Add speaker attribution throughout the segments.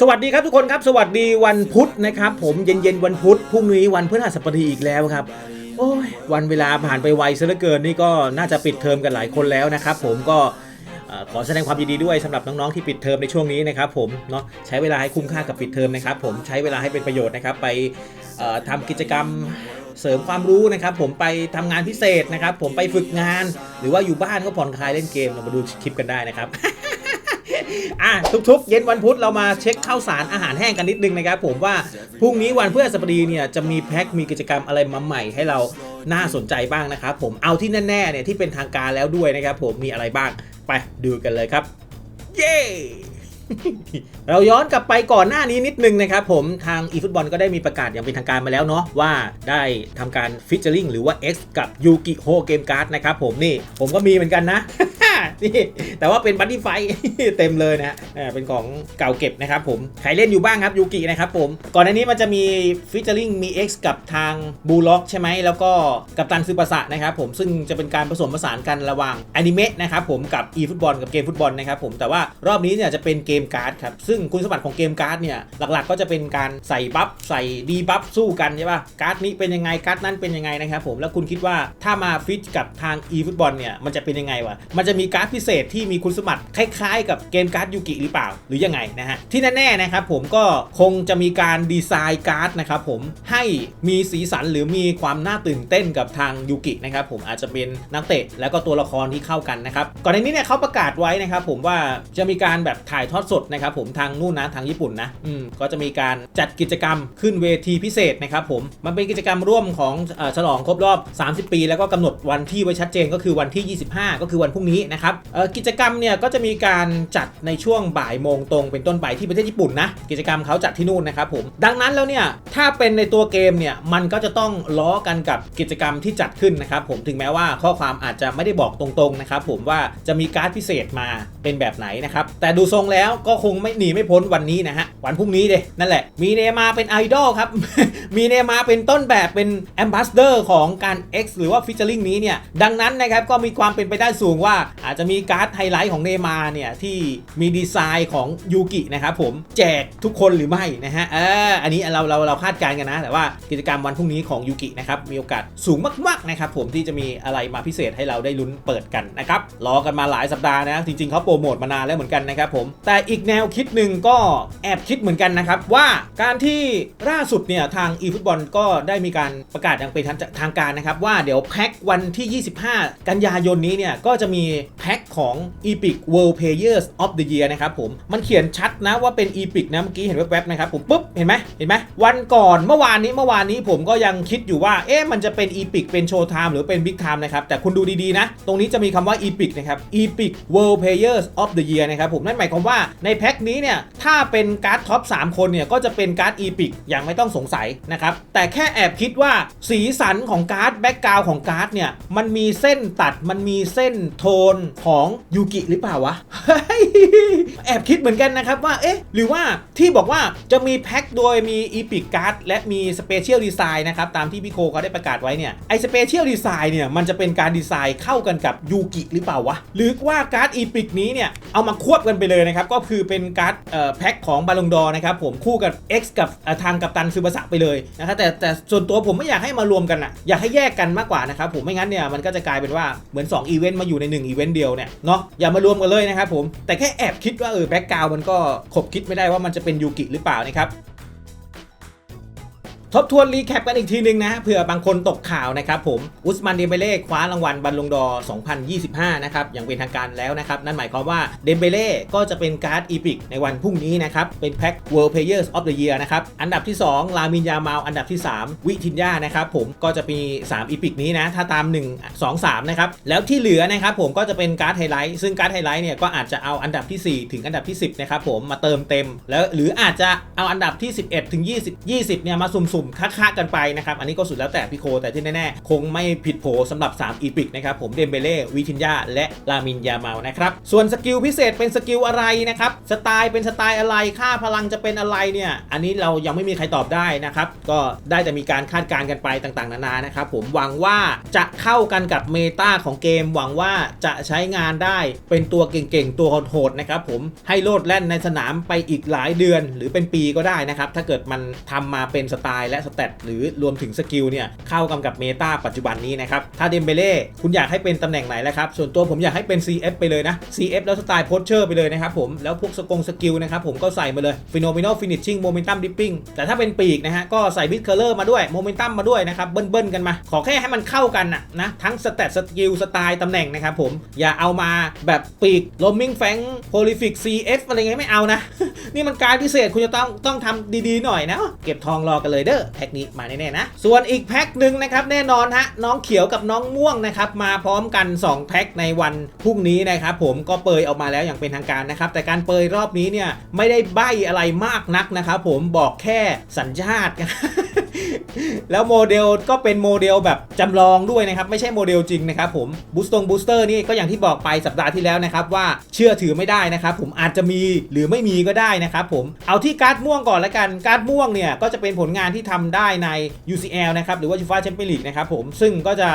Speaker 1: สวัสดีครับทุกคนครับ สวัสดีวันพุธนะครับ ผมเย็นๆวันพุธพรุ่งนี้วันพฤหัสบดีอีกแล้วครับโอ้ยวันเวลาผ่านไปไวซะเหลือเกินนี่ก็น่าจะปิดเทอมกันหลายคนแล้วนะครับ ผมก็ขอแสดงความยินดีด้วยสำหรับน้องๆที่ปิดเทอมในช่วงนี้นะครับผมเนาะใช้เวลาให้คุ้มค่ากับปิดเทอมนะครับ ผมใช้เวลาให้เป็นประโยชน์นะครับ ไปเอ่อทำกิจกรรมเสริมความรู้นะครับ ผมไปทำงานพิเศษนะครับ ผมไปฝึกงาน หรือว่าอยู่บ้านก็ผ่อนคลายเล่นเกมเรามาดูคลิปกันได้นะครับ อะทุกๆ เย็นวันพุธเรามาเช็คข้าวสารอาหารแห้งกันนิดนึงนะครับผมว่าพรุ่งนี้วันพฤหัสบดีเนี่ยจะมีแพ็คมีกิจกรรมอะไรมาใหม่ให้เราน่าสนใจบ้างนะครับผมเอาที่แน่ๆเนี่ยที่เป็นทางการแล้วด้วยนะครับผมมีอะไรบ้างไปดูกันเลยครับ เย้ เราย้อนกลับไปก่อนหน้านี้นิดนึงนะครับผมทาง eFootball ก็ได้มีประกาศอย่างเป็นทางการมาแล้วเนาะว่าได้ทำการฟิชเชอร์ลิงหรือว่า X กับยูกิโฮเกมการ์ดนะครับผมนี่ผมก็มีเหมือนกันนะ นี่แต่ว่าเป็นบัตตี้ไฟเต็มเลยนะฮะอ่าเป็นของเก่าเก็บนะครับผม ใครเล่นอยู่บ้างครับยูกินะครับผม ก่อนหน้านี้มันจะมีฟิชเชอริงมี X กับทางบูล็อกใช่ไหม แล้วก็กับตันซึปะสะนะครับผม ซึ่งจะเป็นการผสมผสานกันระหว่างอนิเมะนะครับผมกับ e ฟุตบอลกับเกมฟุตบอลนะครับผม แต่ว่ารอบนี้เนี่ยจะเป็นเกมการ์ดครับ ซึ่งคุณสมบัติของเกมการ์ดเนี่ยหลักๆ ก็จะเป็นการใส่บัฟใส่ดีบัฟสู้กันใช่ป่ะ การ์ดนี้เป็นยังไงการ์ดนั้นเป็นยังไงนะครับผม แล้วคุณคิดว่าถ้ามาฟิตกับทาง e ฟุตบอลเนี่ยมันจะเป็นยังไงวะ มันจะมีการ์ดพิเศษที่มีคุณสมบัติคล้ายๆ กับเกมการ์ดยูกิหรือเปล่าหรือยังไงนะฮะที่แน่ๆนะครับผมก็คงจะมีการดีไซน์การ์ดนะครับผมให้มีสีสันหรือมีความน่าตื่นเต้นกับทางยูกินะครับผมอาจจะเป็นนักเตะแล้วก็ตัวละครที่เข้ากันนะครับก่อนในนี้เนี่ยเขาประกาศไว้นะครับผมว่าจะมีการแบบถ่ายทอดสดนะครับผมทางนู่นนะทางญี่ปุ่นนะอืมก็จะมีการจัดกิจกรรมขึ้นเวทีพิเศษนะครับผมมันเป็นกิจกรรมร่วมของฉลองครบรอบ 30 ปี แล้วก็กำหนดวันที่ไว้ชัดเจนก็คือวันที่ 25 ก็คือวันพรุ่งนี้นะครับกิจกรรมเนี่ยก็จะมีการจัดในช่วงบ่ายโมงตรงเป็นต้นไปที่ประเทศญี่ปุ่นนะกิจกรรมเขาจัดที่นู่นนะครับผมดังนั้นแล้วเนี่ยถ้าเป็นในตัวเกมเนี่ยมันก็จะต้องล้อกันกับกิจกรรมที่จัดขึ้นนะครับผมถึงแม้ว่าข้อความอาจจะไม่ได้บอกตรงๆนะครับผมว่าจะมีการ์ดพิเศษมาเป็นแบบไหนนะครับแต่ดูทรงแล้วก็คงไม่หนีไม่พ้นวันนี้นะฮะวันพรุ่งนี้เดยนั่นแหละมีเนมาเป็นไอดอลครับมีเนมาเป็นต้นแบบเป็นแอมบาสเดอร์ของการ X หรือว่าฟิชเชอร์ลิงนี้เนี่ยดังนั้นนะครับก็มีความเป็นไปได้สูงว่าอาจจะจะมีการ์ดไฮไลท์ของเนมาเนี่ยที่มีดีไซน์ของยูกินะครับผมแจกทุกคนหรือไม่นะฮะเอออันนี้เราเราเราคาดการณ์กันนะ แต่ว่ากิจกรรมวันพรุ่งนี้ของยูกินะครับมีโอกาสสูงมากๆนะครับผมที่จะมีอะไรมาพิเศษให้เราได้ลุ้นเปิดกันนะครับรอกันมาหลายสัปดาห์นะจริงๆเขาโปรโมทมานานแล้วเหมือนกันนะครับผมแต่อีกแนวคิดหนึ่งก็แอบคิดเหมือนกันนะครับว่าการที่ล่าสุดเนี่ยทาง eFootball ก็ได้มีการประกาศอย่างเป็นทางการนะครับว่าเดี๋ยวแพ็ควันที่ 25 กันยายนนี้เนี่ยก็จะมีแพ็คของ Epic World Players of the Year นะครับผม มันเขียนชัดนะว่าเป็น Epic นะ เมื่อกี้เห็นแวบๆนะครับผมปุ๊บ เห็นไหมเห็นไหมวันก่อนเมื่อวานนี้เมื่อวานนี้ผมก็ยังคิดอยู่ว่า เอ๊ะมันจะเป็น Epic เป็น Show Time หรือเป็น Big Time นะครับ แต่คุณดูดีๆนะ ตรงนี้จะมีคำว่า Epic นะครับ Epic World Players of the Year นะครับผมนั่นหมายความว่าในแพ็คนี้เนี่ยถ้าเป็นการ์ดท็อป3คนเนี่ยก็จะเป็นการ์ด Epic อย่างไม่ต้องสงสัยนะครับแต่แค่แอบคิดว่าสีสันของการ์ดแบ็กกราวของการ์ดเนี่ยมันมีเส้นตัดมันมีเส้นโทนของยูกิหรือเปล่าวะ แอบคิดเหมือนกันนะครับว่า เอ๊ะ หรือว่าที่บอกว่าจะมีแพ็คโดยมี Epic Card และมี Special Design นะครับ ตามที่พี่โคเขาได้ประกาศไว้เนี่ย ไอ้ Special Design เนี่ย มันจะเป็นการดีไซน์เข้ากันกับยูกิหรือเปล่าวะ หรือว่าการ์ด Epic นี้เนี่ย เอามาควบกันไปเลยนะครับ ก็คือเป็นการ์ดแพ็คของบาลงดอนะครับผมคู่กับ X กับทางกับตันซูบาสะไปเลยนะครับแต่แต่ส่วนตัวผมไม่อยากให้มารวมกันอะอยากให้แยกกันมากกว่านะครับผมไม่งั้นเนี่ยมันก็จะกลายเป็นว่าเหมือน2อีเวนต์มาอยู่ใน1อีเวนต์เดียวเนี่ยเนาะอย่ามารวมกันเลยนะครับผมแต่แค่แอบคิดว่าเออแบ็กกราวมันก็ขบคิดไม่ได้ว่ามันจะเป็นยูกิหรือเปล่านะครับ ทบทวนรีแคปกันอีกทีหนึงนะเผื่อบางคนตกข่าวนะครับผมอุสมันเดมเบเล่คว้ารางวัลบัลลงดอ 2025 นะครับอย่างเป็นทางการแล้วนะครับ นั่นหมายความว่าเดมเบเล่ก็จะเป็นการ์ดอีพิกในวันพรุ่งนี้นะครับ เป็นแพ็ค World Players of the Year นะครับ อันดับที่ 2 ลามินยามาลอันดับที่ 3 วิทินยานะครับผมก็จะมี 3 อีพิกนี้นะ ถ้าตาม 1 2 3 นะครับ แล้วที่เหลือนะครับผมก็จะเป็นการ์ดไฮไลท์ซึ่งการ์ดไฮไลท์เนี่ยก็อาจจะเอาอันดับที่ 4 ถึงอันดับที่ 10นะครับผมมาเติมเต็ม แล้วหรืออาจจะเอาอันดับที่ 11 ถึง 20 20เนี่ยมาสุ่มสุ่มๆค่าๆกันไปนะครับ อันนี้ก็สุดแล้วแต่พี่โค แต่ที่แน่ๆ คงไม่ผิดโผสำหรับ 3 อีพิกนะครับ ผมเดมเบเล่วิทินยาและลามินยาเมานะครับ ส่วนสกิลพิเศษเป็นสกิลอะไรนะครับ สไตล์เป็นสไตล์อะไร ค่าพลังจะเป็นอะไรเนี่ย อันนี้เรายังไม่มีใครตอบได้นะครับ ก็ได้แต่มีการคาดการณ์กันไปต่างๆ นานานะครับ ผมหวังว่าจะเข้ากันกับเมตาของเกม หวังว่าจะใช้งานได้เป็นตัวเก่งๆ ตัวโหดๆนะครับผมให้โลดแล่นในสนามไปอีกหลายเดือน หรือเป็นปีก็ได้นะครับถ้าเกิดมันทำมาเป็นสไตล์และสเตตหรือรวมถึงสกิลเนี่ยเข้ากันกับเมตาปัจจุบันนี้นะครับถ้าเดมเบเล่คุณอยากให้เป็นตำแหน่งไหนแล้วครับส่วนตัวผมอยากให้เป็น CF ไปเลยนะ CF แล้วสไตล์โพสเชอร์ไปเลยนะครับผมแล้วพวกสกงสกิลนะครับผมก็ใส่มาเลย Phenomenal Finishing Momentum Dipping แต่ถ้าเป็นปีกนะฮะก็ใส่ Bit Curler มาด้วย Momentum มาด้วยนะครับเบิ้ลๆกันมา ขอแค่ให้มันเข้ากันนะนะทั้งสเตตสกิลสไตล์ตำแหน่งนะครับผมอย่าเอามาแบบปีก Roaming Fang Prolific CF อะไรเงี้ยไม่เอานะนี่มันการพิเศษคุณจะต้องต้องทำดีๆหน่อยนะเก็บทองรอกันเลยเด้อแพ็คนี้มาแน่ๆนะ ส่วนอีกแพ็คหนึ่งนะครับแน่นอนฮะน้องเขียวกับน้องม่วงนะครับมาพร้อมกัน 2 แพ็คในวันพรุ่งนี้นะครับผมก็เปยออกมาแล้วอย่างเป็นทางการนะครับแต่การเปยรอบนี้เนี่ยไม่ได้ใบ้อะไรมากนักนะครับผมบอกแค่สัญชาติ แล้วโมเดลก็เป็นโมเดลแบบจำลองด้วยนะครับ ไม่ใช่โมเดลจริงนะครับผมบูสตงบูสเตอร์นี่ก็อย่างที่บอกไปสัปดาห์ที่แล้วนะครับว่าเชื่อถือไม่ได้นะครับผมอาจจะมีหรือไม่มีก็ได้นะครับผมเอาที่การ์ดม่วงก่อนละกันการ์ดม่วงเนี่ยก็จะเป็นผลงานที่ทำได้ใน UCL นะครับหรือว่า UEFA Champions League นะครับผมซึ่งก็จะ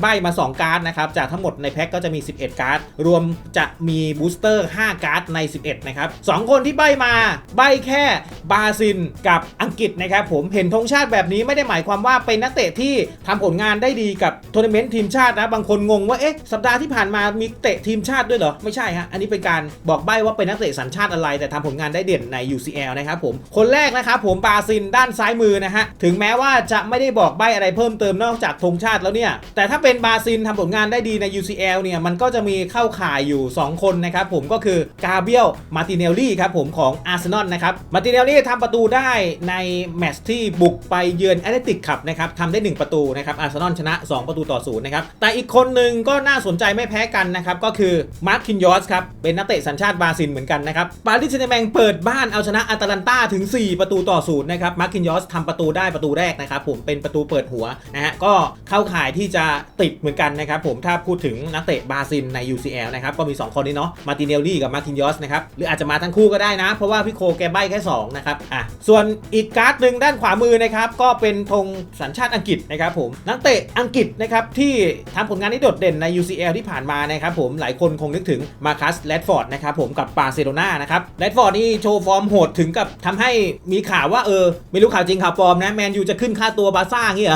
Speaker 1: ใบมา 2 การ์ดนะครับจากทั้งหมดในแพ็คก็จะมี 11 การ์ด รวมจะมีบูสเตอร์ 5 การ์ดใน 11 นะครับสองคนที่ใบมา ใบแค่บราซิลกับอังกฤษนะครับผมเห็นธงชาติแบบนี้ไม่ได้หมายความว่าเป็นนักเตะที่ทำผลงานได้ดีกับทัวร์นาเมนต์ทีมชาตินะบางคนงงว่าเอ๊ะสัปดาห์ที่ผ่านมามีเตะทีมชาติด้วยเหรอไม่ใช่ฮะอันนี้เป็นการบอกใบ้ว่าเป็นนักเตะสัญชาติอะไร แต่ทำผลงานได้เด่นใน UCL นะครับผมคนแรกนะครับผมบาซิลด้านซ้ายมือนะฮะถึงแม้ว่าจะไม่ได้บอกใบ้อะไรเพิ่มเติมนอกจากธงชาติแล้วเนี่ยแต่ถ้าเป็นบาซิลทำผลงานได้ดีใน UCL เนี่ยมันก็จะมีเข้าข่ายอยู่ 2 คนนะครับผมก็คือกาเบียลมาติเนลลี่ครับผมของอาร์เซนอลนะครับมาติเนลลี่ทำประตูได้ในแมตช์ที่บุกไปเยือนแอตเลติกขับนะครับทำได้ 1 ประตูนะครับอาร์เซนอลชนะ 2 ประตูต่อศูนย์นะครับแต่อีกคนหนึ่งก็น่าสนใจไม่แพ้กันนะครับก็คือมาร์คินยอสครับเป็นนักเตะสัญชาติบราซิลเหมือนกันนะครับปารีสแซงต์แมงเปิดบ้านเอาชนะอาตาลันตาถึง 4 ประตูต่อศูนย์นะครับมาร์คินยอสทำประตูได้ประตูแรกนะครับผมเป็นประตูเปิดหัวนะฮะก็เข้าข่ายที่จะติดเหมือนกันนะครับผมถ้าพูดถึงนักเตะบราซิลใน UCL นะครับก็มี 2 คนนี้เนาะมาติเนลลี่กับมาร์คินยอสนะครับหรืออาจจะมาทั้งคู่ก็ได้นะ เพราะว่าพี่โคแกใบ้แค่2นะครับอะส่วนอีกการ์ดหนึ่งด้านขวามือนะครับก็เเป็นธงสัญชาติอังกฤษนะครับผมนักเตะอังกฤษนะครับที่ทำผลงานที่โดดเด่นใน UCL ที่ผ่านมานะครับผมหลายคนคงนึกถึงมาคัสแรดฟอร์ดนะครับผมกับบาร์เซโลนานะครับแรดฟอร์ดนี่โชว์ฟอร์มโหดถึงกับทำให้มีข่าวว่าเออไม่รู้ข่าวจริงข่าวปลอมนะแมนยูจะขึ้นค่าตัวบาร์ซ่าเงี้ย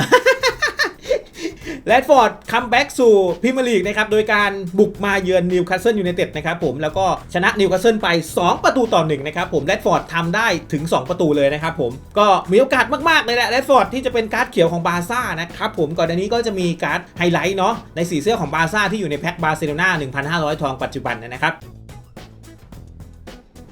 Speaker 1: แรดฟอร์ดคัมแบ็กสู่พรีเมียร์ลีกนะครับ โดยการบุกมาเยือนนิวคาสเซิลยูไนเต็ดนะครับผม แล้วก็ชนะนิวคาสเซิลไป 2 ประตูต่อ1นะครับผมแรดฟอร์ดทำได้ถึง 2 ประตูเลยนะครับผม ก็มีโอกาสมากๆเลยแหละแรดฟอร์ดที่จะเป็นการ์ดเขียวของบาร์ซ่านะครับผม ก่อนอันนี้ก็จะมีการ์ดไฮไลท์เนาะในสีเสื้อของบาร์ซ่าที่อยู่ในแพ็คบาร์เซโลนา1,500 ทองปัจจุบันนะครับ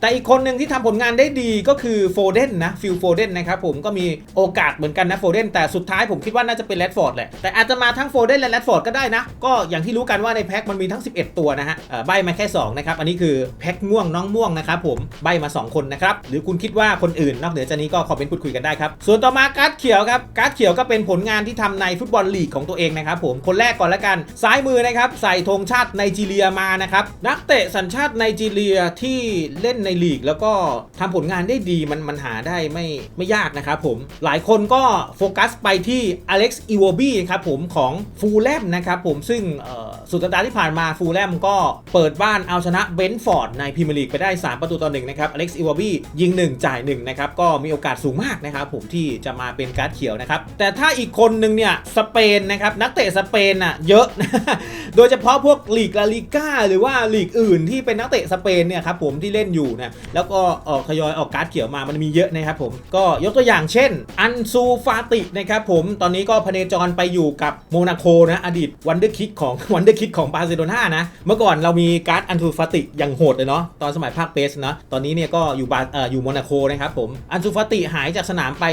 Speaker 1: แต่อีกคนหนึ่งที่ทำผลงานได้ดีก็คือโฟเดนนะฟิลโฟเดนนะครับผมก็มีโอกาสเหมือนกันนะโฟเดนแต่สุดท้ายผมคิดว่าน่าจะเป็นแรดฟอร์ดแหละแต่อาจจะมาทั้งโฟเดนและแรดฟอร์ดก็ได้นะ ก็อย่างที่รู้กันว่าในแพ็คมันมีทั้ง 11 ตัวนะฮะใบมาแค่2นะครับอันนี้คือแพ็คม่วงน้องม่วงนะครับผมใบมา 2 คนนะครับหรือคุณคิดว่าคนอื่นนอกเหนือจากนี้ก็คอมเมนต์พูดคุยกันได้ครับส่วนต่อมาการ์ดเขียวครับการ์ดเขียวก็เป็นผลงานที่ทำในฟุตบอลลีกของตัวเองนะครับผมคนแรกก่อนละกันซ้ายมือนะครับใส่ธงชาติไนจีเรียมานะครับนักเตะสัญชาติไนจีเรียที่เล่นในลีก แล้วก็ทำผลงานได้ดีมันมันหาได้ไม่ไม่ยากนะครับผมหลายคนก็โฟกัสไปที่อเล็กซ์อีวอบี้ครับผมของฟูลแลมนะครับผมซึ่งสุดสัปดาห์ที่ผ่านมาฟูลแลมก็เปิดบ้านเอาชนะเบนฟอร์ดในพรีเมียร์ลีกไปได้ 3 ประตูต่อหนึ่งนะครับอเล็กซ์อีวอบี้ยิง 1 จ่าย1นะครับก็มีโอกาสสูงมากนะครับผมที่จะมาเป็นการ์ดเขียวนะครับแต่ถ้าอีกคนหนึ่งเนี่ยสเปนนะครับนักเตะสเปนอะเยอะ โดยเฉพาะพวกลีกลาลิก้าหรือว่าลีกอื่นที่เป็นนักเตะสเปนเนี่ยครับผมที่เล่นอยู่นะแล้วก็ออกทยอยออกการ์ดเขียวมามันมีเยอะนะครับผมก็ยกตัวอย่างเช่น อันซูฟาตินะครับผมตอนนี้ก็พเนจรไปอยู่กับโมนาโคนะอดีตวันเดอร์คิกของวันเดอร์คิกของบาร์เซโลนานะเมื่อก่อนเรามีการ์ดอันซูฟาติอย่างโหดเลยเนาะตอนสมัยภาคเปสเนาะตอนนี้เนี่ยก็อยู่บาเอ่ออยู่โมนาโคนะครับผมอันซูฟาติหายจากสนามไป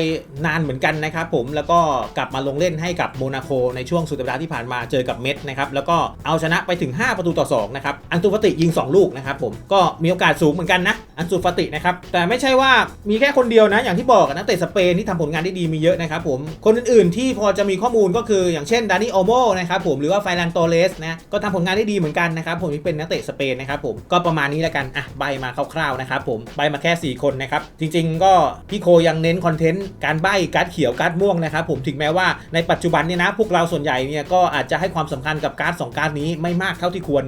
Speaker 1: นานเหมือนกันนะครับผมแล้วก็กลับมาลงเล่นให้กับโมนาโคในช่วงสุดสัปดาห์ที่ผ่านมาเจอกับเม็ดนะครับแล้วก็เอาชนะไปถึง 5 ประตูต่อ2นะครับอันซูฟาติยิง 2 ลูกนะครับผมก็มีโอกาสสูงเหมือนกันนะอันซูฟาตินะครับแต่ไม่ใช่ว่ามีแค่คนเดียวนะ อย่างที่บอกอะนักเตะสเปนที่ทำผลงานได้ดีมีเยอะนะครับผมคนอื่นๆที่พอจะมีข้อมูลก็คืออย่างเช่นดานิโอโมนะครับผมหรือว่าไฟลันโตเลสนะก็ทำผลงานได้ดีเหมือนกันนะครับผมที่เป็นนักเตะสเปนนะครับผมก็ประมาณนี้แล้วกันอะใบมาคร่าวๆนะครับผมใบมาแค่ 4 คนนะครับจริง ๆ ก็พี่โคยังเน้นคอนเทนต์การใบการ์ดเขียวการ์ดม่วงนะครับผมถึงแม้ว่าในปัจจุบันเนี่ยนะพวกเราส่วนใหญ่เนี่ยก็อาจจะให้ความสำคัญกับการ์ดสองการ์ดนี้ไม่มากเท่าที่ควร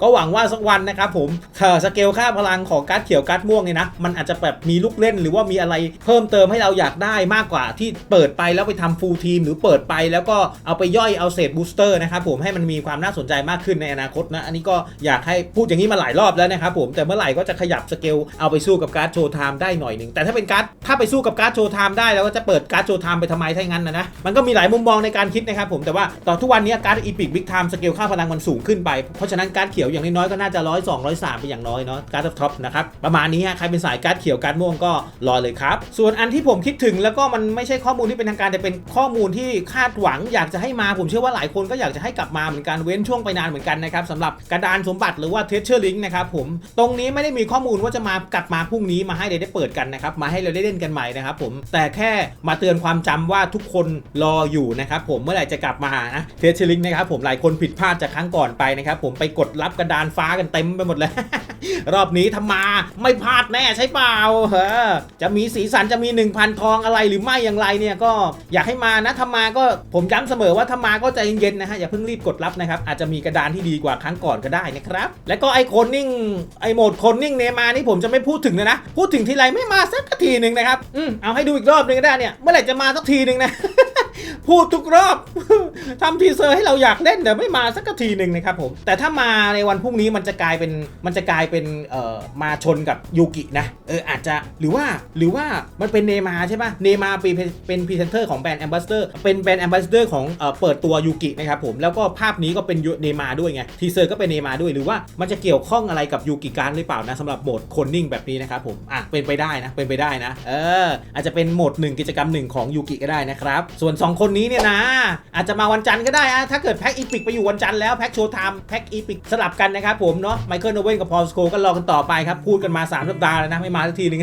Speaker 1: ก็หวังว่าสักวันนะครับผมเอ่อสเกลค่าพลังของการ์ดเขียวการ์ดม่วงเนี่ยนะมันอาจจะแบบมีลูกเล่นหรือว่ามีอะไรเพิ่มเติมให้เราอยากได้มากกว่าที่เปิดไปแล้วไปทำฟูลทีมหรือเปิดไปแล้วก็เอาไปย่อยเอาเศษบูสเตอร์นะครับผมให้มันมีความน่าสนใจมากขึ้นในอนาคตนะ อันนี้ก็อยากให้พูดอย่างนี้มาหลายรอบแล้วนะครับผมแต่เมื่อไหร่ก็จะขยับสเกลเอาไปสู้กับการ์ดโชว์ไทม์ได้หน่อยหนึ่งแต่ถ้าเป็นการ์ดถ้าไปสู้กับการ์ดโชว์ไทม์ได้แล้วก็จะเปิดการ์ดโชว์ไทม์ไปทำไมถ้างั้นนะนะมันก็มีหลายมุมมองในการคิดนะครับผมแต่ว่าต่อทุกวันนี้การ์ดอีพิกบิ๊กไทม์สเกลค่าพลังมันสูงขึ้นไป เพราะฉะนั้นการ์ดเขียวอย่างน้อยๆก็น่าจะร้อยสองร้อยสามไปอย่างน้อยเนาะการ์ดท็อปนะครับประมาณนี้ฮะใครเป็นสายการ์ดเขียวการ์ดม่วงก็รอเลยครับส่วนอันที่ผมคิดถึงแล้วก็มันไม่ใช่ข้อมูลที่เป็นทางการแต่เป็นข้อมูลที่คาดหวังอยากจะให้มาผมเชื่อว่าหลายคนก็อยากจะให้กลับมาเหมือนกันเว้นช่วงไปนานเหมือนกันนะครับสำหรับกระดานสมบัติหรือว่าเทเชอร์ลิงนะครับผมตรงนี้ไม่ได้มีข้อมูลว่าจะมากลับมาพรุ่งนี้มาให้เราได้เปิดกันนะครับมาให้เราได้เล่นกันใหม่นะครับผมแต่แค่มาเตือนความจำว่าทุกคนรออยู่นะครับผมเมื่อไหร่จะกลับมานะเทเชอร์ลิงนะครับผมหลายคนผิดพลาดจากครั้งก่อนไปนะครับ ผมไปกดรับกระดานฟ้ากันเต็มไปหมดเลย รอบนี้ทำมาไม่พลาดแน่ใช่เปล่าเออจะมีสีสันจะมี 1,000 ทองอะไรหรือไม่อย่างไรเนี่ยก็อยากให้มานะถ้ามาก็ผมย้ำเสมอว่าถ้ามาก็ใจเย็นๆนะฮะอย่าเพิ่งรีบกดรับนะครับอาจจะมีกระดานที่ดีกว่าครั้งก่อนก็ได้นะครับแล้วก็ไอโคนนิ่งไอโหมดโคนนิ่งเนมานี่ผมจะไม่พูดถึงเลยนะพูดถึงทีไรไม่มาสักทีหนึ่งนะครับอืมเอาให้ดูอีกรอบหนึงก็ได้เนี่ยเมื่อไหร่จะมาสักทีหนึ่งนะ พูดทุกรอบทำทีเซอร์ให้เราอยากเล่นแต่ไม่มาสักทีหนึ่งนะครับผม แต่ถ้ามาในวันพรุ่งนี้มันจะกลายเป็นมันจะกลายเป็นเอ่อมาชนกับยูกินะเอออาจจะหรือว่าหรือว่ามันเป็นเนมาใช่ปะเนมาเป็นเป็นพรีเซนเตอร์ของแบรนด์แอมบาสเตอร์เป็นแบรนด์แอมบาสเตอร์ของเอ่อเปิดตัวยูกินะครับผมแล้วก็ภาพนี้ก็เป็นเนมาด้วยไงทีเซอร์ก็เป็นเนมาด้วยหรือว่ามันจะเกี่ยวข้องอะไรกับยูกิการหรือเปล่านะสำหรับโหมดคนนิ่งแบบนี้นะครับผมอะเป็นไปได้นะเป็นไปได้นะเอออาจจะเป็นโหมดหนึ่งกิจกรรมหนึ่งของยูกิก็ได้นะครับส่วน 2 คนนี้เนี่ยนะ อาจจะมาวันจันทร์ก็ได้อะถ้าเกิดแพ็กอีพิกไปอยู่วันจันทร์แล้วแพ็กโชว์ไทม์แพ็กอีพิกสลับกันนะครับผมเนาะไมเคิลโนเวนกับพอลสโคก็รอกันต่อไปครับ พูดกันมา3สัปดาห์แล้วนะ ไม่มาสักทีหนึง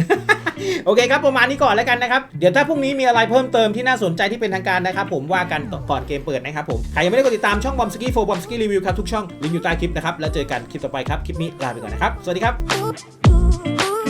Speaker 1: โอเคครับ ประมาณนี้ก่อนแล้วกันนะครับ เดี๋ยวถ้าพรุ่งนี้มีอะไรเพิ่มเติมที่น่าสนใจที่เป็นทางการนะครับผมว่ากันก่อนเกมเปิดนะครับผมใครยังไม่ได้กดติดตามช่องบอมสกี้โฟบอมสกี้รีวิวครับทุกช่องลิงก์อยู่ใต้คลิปนะครับแล้วเจอกันคลิปต่อไปครับคลิปนี้ลาไปก่อนนะครับสวัสดีครับ